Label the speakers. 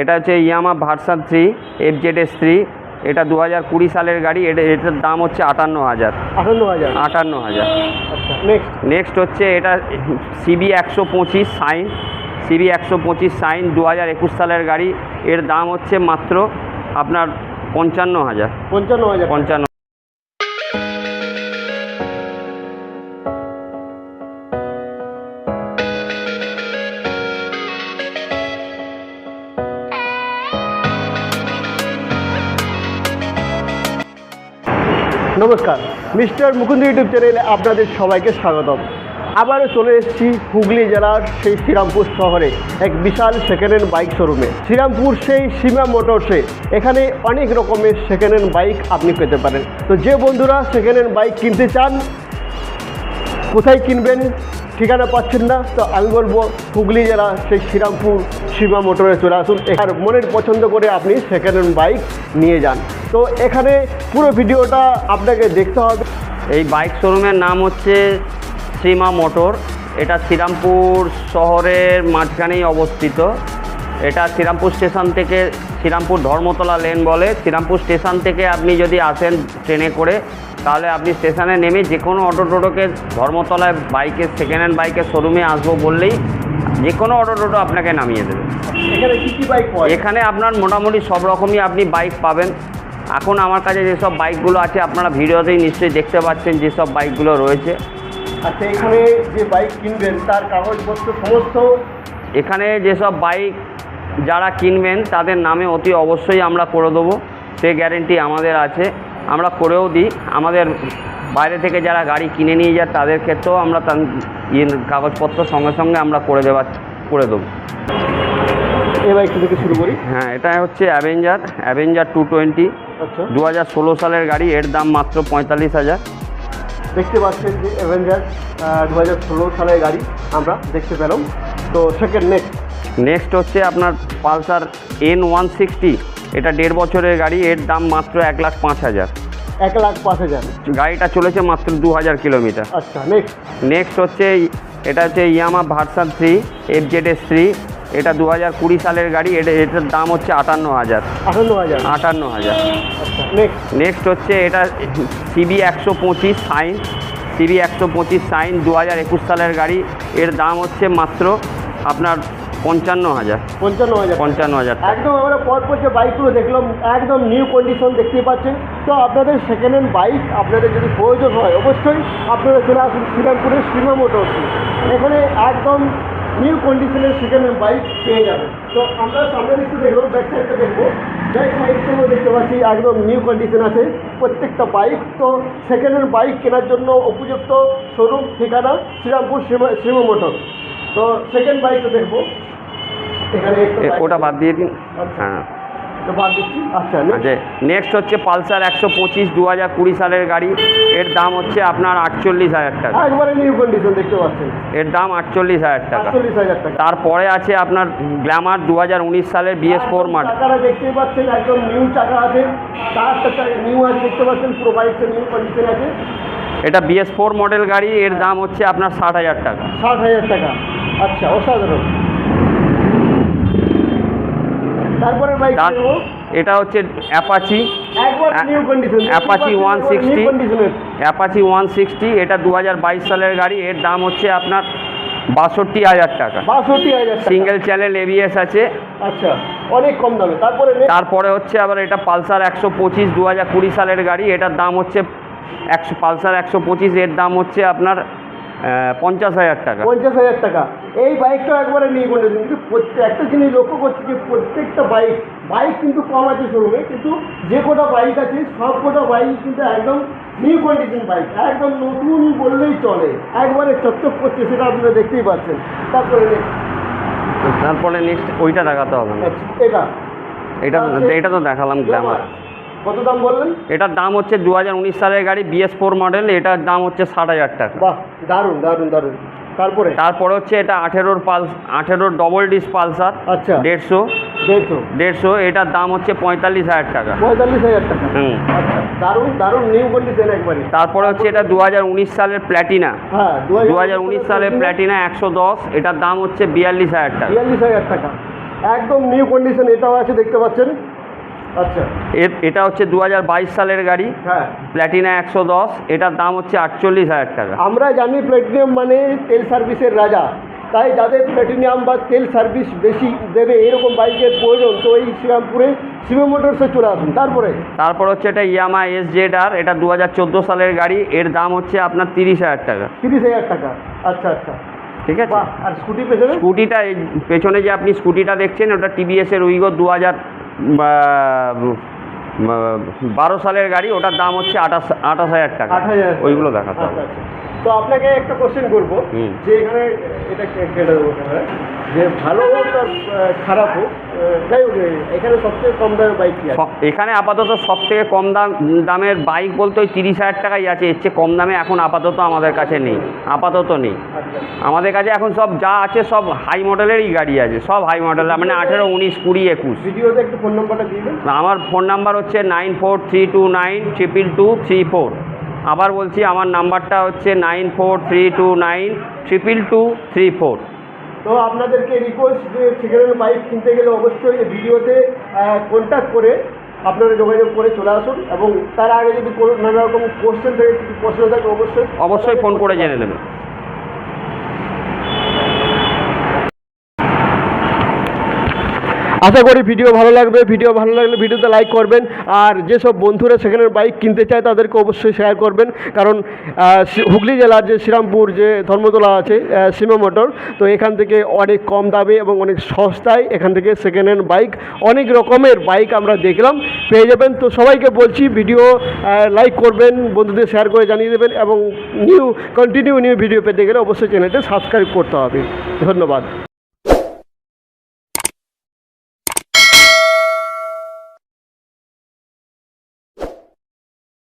Speaker 1: এটা হচ্ছে Yamaha version three F Z S three এটা দু হাজার কুড়ি সালের গাড়ি এটা এটার দাম হচ্ছে আটান্ন হাজার
Speaker 2: আটান্ন হাজার
Speaker 1: আটান্ন হাজার
Speaker 2: আচ্ছা নেক্সট
Speaker 1: নেক্সট হচ্ছে এটা সিবি একশো পঁচিশ সাইন সিবি একশো পঁচিশ সাইন দু হাজার একুশ সালের গাড়ি। এর দাম হচ্ছে মাত্র আপনার পঞ্চান্ন হাজার
Speaker 2: পঞ্চান্ন হাজার
Speaker 1: পঞ্চান্ন
Speaker 2: নমস্কার। মিস্টার মুকুন্দ ইউটিউব চ্যানেলে আপনাদের সবাইকে স্বাগতম। আবারও চলে এসেছি হুগলি জেলার সেই শ্রীরামপুর শহরে, এক বিশাল সেকেন্ড হ্যান্ড বাইক শোরুমে শ্রীরামপুর সেই সীমা মোটরসে, এখানে অনেক রকমের সেকেন্ড হ্যান্ড বাইক আপনি পেতে পারেন। তো যে বন্ধুরা সেকেন্ড হ্যান্ড বাইক কিনতে চান, কোথায় কিনবেন? ঠিকানা পাচ্ছেন না, তো আমি বলব হুগলি জেলা, সেই শ্রীরামপুর সীমা মোটরে চলে আসুন। আর মনের পছন্দ করে আপনি সেকেন্ড হ্যান্ড বাইক নিয়ে যান। তো এখানে পুরো ভিডিওটা আপনাকে দেখতে হবে।
Speaker 1: এই বাইক শোরুমের নাম হচ্ছে শ্রীমা মোটর। এটা শ্রীরামপুর শহরের মাঝখানেই অবস্থিত। এটা শ্রীরামপুর স্টেশন থেকে শ্রীরামপুর ধর্মতলা লেন বলে। শ্রীরামপুর স্টেশন থেকে আপনি যদি আসেন ট্রেনে করে তাহলে আপনি স্টেশনে নেমে যে কোনো অটো টোটোকে ধর্মতলায় বাইকের সেকেন্ড হ্যান্ড বাইকের শোরুমে আসব বললেই যে কোনো অটো টোটো আপনাকে নামিয়ে দেবে।
Speaker 2: এখানে
Speaker 1: আপনার মোটামুটি সব রকমই আপনি বাইক পাবেন। এখন আমার কাছে যেসব বাইকগুলো আছে আপনারা ভিডিওতেই নিশ্চয়ই দেখতে পাচ্ছেন যেসব বাইকগুলো রয়েছে।
Speaker 2: আচ্ছা এখানে যে বাইক কিনবেন তার কাগজপত্র সমস্ত?
Speaker 1: এখানে যেসব বাইক যারা কিনবেন তাদের নামে অতি অবশ্যই আমরা করে দেবো। সে গ্যারেন্টি আমাদের আছে। আমরা করেও দিই। আমাদের বাইরে থেকে যারা গাড়ি কিনে নিয়ে যায় তাদের ক্ষেত্রেও আমরা তার ইয়ে কাগজপত্র সঙ্গে সঙ্গে আমরা করে দেওয়ার করে দেবো।
Speaker 2: এই বাইকটা থেকে শুরু করি।
Speaker 1: হ্যাঁ এটা হচ্ছে অ্যাভেঞ্জার অ্যাভেঞ্জার টু টোয়েন্টি
Speaker 2: আচ্ছা।
Speaker 1: দু হাজার ষোলো সালের গাড়ি এর দাম মাত্র পঁয়তাল্লিশ হাজার।
Speaker 2: দেখতে পাচ্ছেন যে অ্যাভেঞ্জার দু হাজার ষোলো সালের গাড়ি আমরা দেখতে পেলাম। তো সেকেন্ড নেক্সট
Speaker 1: নেক্সট হচ্ছে আপনার পালসার এন ওয়ান সিক্সটি এটা দেড় বছরের গাড়ি এর দাম মাত্র এক লাখ পাঁচ হাজার।
Speaker 2: এক লাখ পাঁচ হাজার।
Speaker 1: গাড়িটা চলেছে মাত্র দু হাজার কিলোমিটার।
Speaker 2: আচ্ছা নেক্সট
Speaker 1: নেক্সট হচ্ছে এটা হচ্ছে Yamaha version three F Z S three. এটা দু হাজার কুড়ি সালের গাড়ি এটা এটার দাম হচ্ছে আটান্ন হাজার।
Speaker 2: আটান্ন হাজার।
Speaker 1: আটান্ন হাজার।
Speaker 2: আচ্ছা নেক্সট
Speaker 1: নেক্সট হচ্ছে এটা সিবি একশো পঁচিশ সাইন সিবি একশো পঁচিশ সাইন দু হাজার একুশ সালের গাড়ি। এর দাম হচ্ছে মাত্র আপনার পঞ্চান্ন হাজার।
Speaker 2: পঞ্চান্ন হাজার।
Speaker 1: পঞ্চান্ন হাজার
Speaker 2: একদম আমরা পরপর যে বাইকগুলো দেখলাম একদম নিউ কন্ডিশন দেখতে পাচ্ছেন। তো আপনাদের সেকেন্ড হ্যান্ড বাইক আপনাদের যদি প্রয়োজন হয় অবশ্যই আপনারা চলে আসুন শ্রীরামপুরের সীমা মোটরস। এখানে একদম নিউ কন্ডিশনের সেকেন্ড হ্যান্ড বাইক পেয়ে যাবেন। তো আমরা সামনে একটু দেখলাম ব্যাক সাইডটা দেখব। ব্যাক সাইড থেকেও দেখতে পাচ্ছি একদম নিউ কন্ডিশন আছে। প্রত্যেকটা বাইক তো সেকেন্ড হ্যান্ড বাইক কেনার জন্য উপযুক্ত শোরুম ঠিকানা শ্রীরামপুর সীমা সীমা মোটর তো সেকেন্ড বাইকটা দেখব এখানে একটা
Speaker 1: এ,
Speaker 2: bike
Speaker 1: ওটা বাদ দিয়ে দিন।
Speaker 2: আচ্ছা।
Speaker 1: হ্যাঁ।
Speaker 2: আচ্ছা next।
Speaker 1: আচ্ছা নেক্সট হচ্ছে পালসার একশো পঁচিশ দু হাজার কুড়ি সালের গাড়ি। এর দাম হচ্ছে আপনার আটচল্লিশ হাজার টাকা।
Speaker 2: একবারে নিউ কন্ডিশন দেখতে পাচ্ছেন।
Speaker 1: এর দাম আটচল্লিশ হাজার টাকা। তারপরে আছে আপনার গ্ল্যামার দু হাজার উনিশ সালের বিএস ফোর মডেল
Speaker 2: চাকাটা দেখতেই পাচ্ছেন একদম নিউ চাকা আছে। টায়ারটা নিউ আছে দেখতে পাচ্ছেন পুরো বাইকটা নিউ কন্ডিশন আছে।
Speaker 1: এটা বিএস ফোর মডেল গাড়ি এর দাম হচ্ছে আপনার ষাট হাজার টাকা।
Speaker 2: ষাট হাজার টাকা। আচ্ছা অসাধারণ। তারপরে বাইক
Speaker 1: এটা হচ্ছে অ্যাপাচি
Speaker 2: একবার
Speaker 1: অ্যা-
Speaker 2: নিউ কন্ডিশন
Speaker 1: Apache 160
Speaker 2: নিউ কন্ডিশনের
Speaker 1: অ্যাপাচি ওয়ান সিক্সটি এটা দু হাজার বাইশ সালের গাড়ি। এর দাম হচ্ছে আপনার বাষট্টি হাজার টাকা।
Speaker 2: বাষট্টি হাজার
Speaker 1: সিঙ্গেল চ্যানেল এবিএস আছে।
Speaker 2: আচ্ছা অনেক কম দামে। তারপরে
Speaker 1: তারপরে হচ্ছে আবার এটা পালসার একশো পঁচিশ দু হাজার কুড়ি সালের গাড়ি। এটার দাম হচ্ছে একশো পালসার একশো পঁচিশ এর দাম হচ্ছে আপনার পঞ্চাশ হাজার টাকা।
Speaker 2: পঞ্চাশ হাজার টাকা। এই বাইকটা একবারে নিয়ে কন্ডিশন কিন্তু প্রত্যেক একটা জিনিস লক্ষ্য করছি যে প্রত্যেকটা বাইক বাইক কিন্তু কম আছে শোরুমে কিন্তু যে কটা বাইক আছে সব কটা বাইক কিন্তু একদম নিউ কন্ডিশন বাইক একদম নতুন বললেই চলে। একবারে চকচক করছে সেটা আপনারা দেখতেই পাচ্ছেন। তারপরে
Speaker 1: তারপরে নেক্সট ওইটা দেখাতে হবে।
Speaker 2: আচ্ছা, এটা।
Speaker 1: এটা। এটা তো দেখালাম গ্ল্যামার
Speaker 2: কত দাম বললেন?
Speaker 1: এটার দাম হচ্ছে দু সালের গাড়ি বিএস ফোর মডেল এটার দাম হচ্ছে ষাট হাজার টাকা।
Speaker 2: বাহ দারুণ দারুণ দারুণ। তারপরে?
Speaker 1: তারপরে হচ্ছে এটা আঠেরোর পালস আঠেরোর ডবল ডিস পালসার
Speaker 2: আচ্ছা।
Speaker 1: দেড়শো।
Speaker 2: দেড়শো?
Speaker 1: দেড়শো এটার দাম হচ্ছে পঁয়তাল্লিশ হাজার টাকা।
Speaker 2: পঁয়তাল্লিশ হাজার টাকা?
Speaker 1: হুম।
Speaker 2: আচ্ছা দারুণ দারুণ নিউ কন্ডিশন একবারে।
Speaker 1: তারপরে হচ্ছে এটা দু উনিশ সালের প্ল্যাটিনা
Speaker 2: হ্যাঁ
Speaker 1: দু উনিশ সালের প্ল্যাটিনা একশো দশ এটার দাম হচ্ছে বিয়াল্লিশ হাজার টাকা।
Speaker 2: বিয়াল্লিশ হাজার টাকা। একদম নিউ কন্ডিশন এটাও আছে দেখতে পাচ্ছেন? আচ্ছা।
Speaker 1: এটা হচ্ছে দু হাজার বাইশ সালের গাড়ি।
Speaker 2: হ্যাঁ।
Speaker 1: প্ল্যাটিনা একশো দশ এটার দাম হচ্ছে আটচল্লিশ হাজার টাকা।
Speaker 2: আমরা জানি প্ল্যাটিনিয়াম মানে তেল সার্ভিসের রাজা। তাই যাদের প্ল্যাটিনিয়াম বা তেল সার্ভিস বেশি দেবে এরকম বাইকের প্রয়োজন তো এই শ্রীরামপুরে সিমে মোটরসে চলে আসুন। তারপরে?
Speaker 1: তারপর হচ্ছে এটা ইয়ামা এস জেড আর এটা দু হাজার চোদ্দ সালের গাড়ি। এর দাম হচ্ছে আপনার তিরিশ হাজার টাকা।
Speaker 2: তিরিশ হাজার টাকা। আচ্ছা আচ্ছা।
Speaker 1: ঠিক আছে?
Speaker 2: আর স্কুটি পেছনে?
Speaker 1: স্কুটিটা পেছনে যে আপনি স্কুটিটা দেখছেন ওটা টিভিএসের উইগো দু হাজার বারো সালের গাড়ি ওটার দাম হচ্ছে আঠাশ আঠাশ হাজার টাকা। ওইগুলো দেখাতে
Speaker 2: আচ্ছা
Speaker 1: হবে
Speaker 2: আচ্ছা। তো আপনাকে একটা কোশ্চেন করব যে এখানে এটা কেটে দেবো যে ভালো হোক আর খারাপ হোক যাই হোক এখানে সবচেয়ে কম দামের বাইক কি
Speaker 1: সব- এখানে আপাতত সব থেকে কম দাম দামের বাইক বলতে ওই তিরিশ হাজার টাকাই আছে এর চেয়ে কম দামে এখন আপাতত আমাদের কাছে নেই আপাতত নেই।
Speaker 2: আচ্ছা।
Speaker 1: আমাদের কাছে এখন সব যা আছে সব হাই মডেলেরই গাড়ি আছে সব হাই মডেল মানে আঠেরো উনিশ কুড়ি একুশ।
Speaker 2: ভিডিওতে একটু ফোন নাম্বারটা দিয়ে
Speaker 1: আমার ফোন নাম্বার হচ্ছে nine four three two nine triple two three four আবার বলছি আমার নাম্বারটা হচ্ছে nine four three two nine triple two three four.
Speaker 2: তো আপনাদেরকে রিকোয়েস্ট যে সেকেন্ড বাইক কিনতে গেলে অবশ্যই ভিডিওতে কন্ট্যাক্ট করে আপনারা যোগাযোগ করে চলে আসুন এবং তার আগে যদি কোনো নানা রকম কোশ্চেন থেকে কিছু প্রশ্ন থাকে অবশ্যই
Speaker 1: অবশ্যই ফোন করে জেনে নেবেন।
Speaker 2: আশা করি ভিডিও ভালো লাগবে। ভিডিও ভালো লাগলে ভিডিওতে লাইক করবেন। আর যেসব বন্ধুরা সেখানে বাইক কিনতে চায়, তাদেরকে অবশ্যই শেয়ার করবেন। কারণ হুগলি জেলার যে শ্রীরামপুর যে ধর্মতলা আছে সীমা মোটর, তো এখান থেকে অনেক কম দামে এবং অনেক সস্তায় এখান থেকে সেকেন্ড হ্যান্ড বাইক অনেক রকমের বাইক আমরা দেখলাম, পেয়ে যাবেন। তো সবাইকে বলছি ভিডিও লাইক করবেন, বন্ধুদের শেয়ার করে জানিয়ে দেবেন এবং নিউ কন্টিনিউ নিউ ভিডিও পেতে গেলে অবশ্যই চ্যানেলটা সাবস্ক্রাইব করতে হবে। ধন্যবাদ।